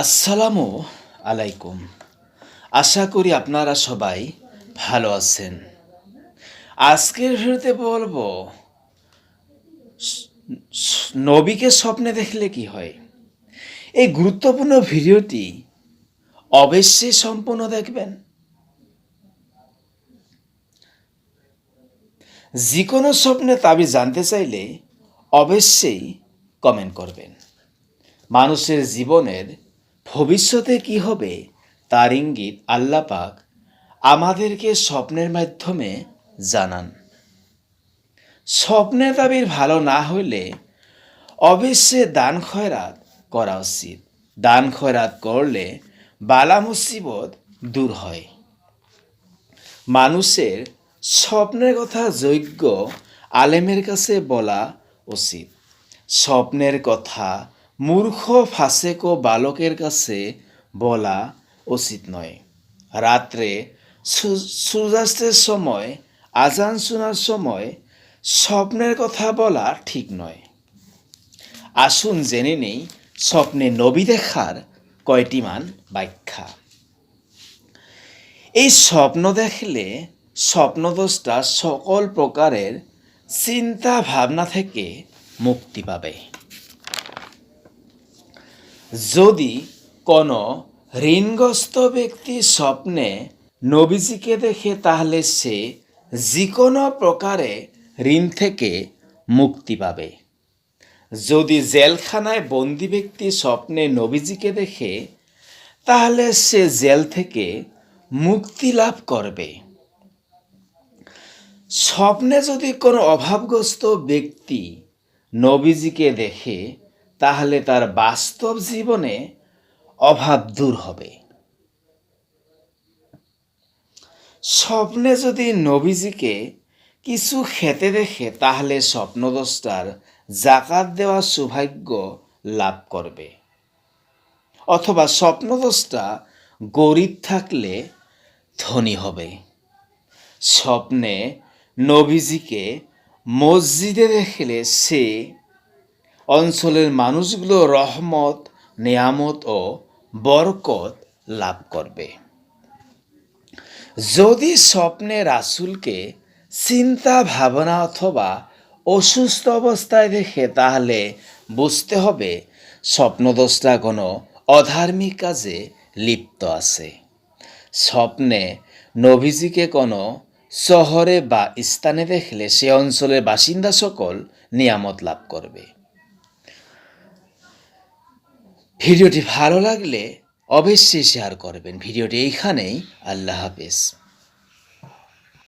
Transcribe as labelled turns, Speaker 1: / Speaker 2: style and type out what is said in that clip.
Speaker 1: আসসালামু আলাইকুম। আশা করি আপনারা সবাই ভালো আছেন। আজকের ভিডিওতে বলব, নবীকে স্বপ্নে দেখলে কি হয়? এই গুরুত্বপূর্ণ ভিডিওটি অবশ্যই সম্পূর্ণ দেখবেন। যে কোনো স্বপ্নে তাবি জানতে চাইলে অবশ্যই কমেন্ট করবেন। মানুষের জীবনের ভবিষ্যতে কি হবে তার ইঙ্গিত আল্লাপাক আমাদেরকে স্বপ্নের মাধ্যমে জানান। স্বপ্নে তাবির ভালো না হইলে অবশ্যই দান খয়রাত করা উচিত। দান খয়রাত করলে বালা মুসিবত দূর হয়। মানুষের স্বপ্নের কথা যোগ্য আলেমের কাছে বলা উচিত। স্বপ্নের কথা মূর্খ ফাসেক ও বালকের কাছে বলা উচিত নয়। রাত্রে সূর্যাস্তের সময়, আজান শোনার সময় স্বপ্নের কথা বলা ঠিক নয়। আসুন জেনে নেই স্বপ্নে নবী দেখার কয়টি মান ব্যাখ্যা। এই স্বপ্ন দেখলে স্বপ্নদোষটা সকল প্রকারের চিন্তা ভাবনা থেকে মুক্তি পাবে। যদি কোনো ঋণগ্রস্ত ব্যক্তি স্বপ্নে নবীজিকে দেখে, তাহলে সে যে কোনো প্রকারে ঋণ থেকে মুক্তি পাবে। যদি জেলখানায় বন্দি ব্যক্তি স্বপ্নে নবীজিকে দেখে, তাহলে সে জেল থেকে মুক্তি লাভ করবে। স্বপ্নে যদি কোনো অভাবগ্রস্ত ব্যক্তি নবীজিকে দেখে তাহলে তার বাস্তব জীবনে অভাব দূর হবে। স্বপ্নে যদি নবীজিকে কিছু খেতে দেখে, তাহলে স্বপ্নদোষটার জাকাত দেওয়ার সৌভাগ্য লাভ করবে। অথবা স্বপ্নদোষটা গরিব থাকলে ধনী হবে। স্বপ্নে নবীজিকে মসজিদে দেখলে সে অঞ্চলের মানুষগুলো রহমত, নেয়ামত ও বরকত লাভ করবে। যদি স্বপ্নে রাসুলকে চিন্তা, ভাবনা অথবা অসুস্থ অবস্থায় দেখে, তাহলে বুঝতে হবে স্বপ্নদোষটা কোনো অধার্মিক কাজে লিপ্ত আছে। স্বপ্নে নবীজিকে কোনো শহরে বা স্থানে দেখলে সে অঞ্চলের বাসিন্দা সকল নিয়ামত লাভ করবে। ভিডিওটি ভালো লাগলে অবশ্যই শেয়ার করবেন। ভিডিওটি এইখানেই। আল্লাহ হাফেজ।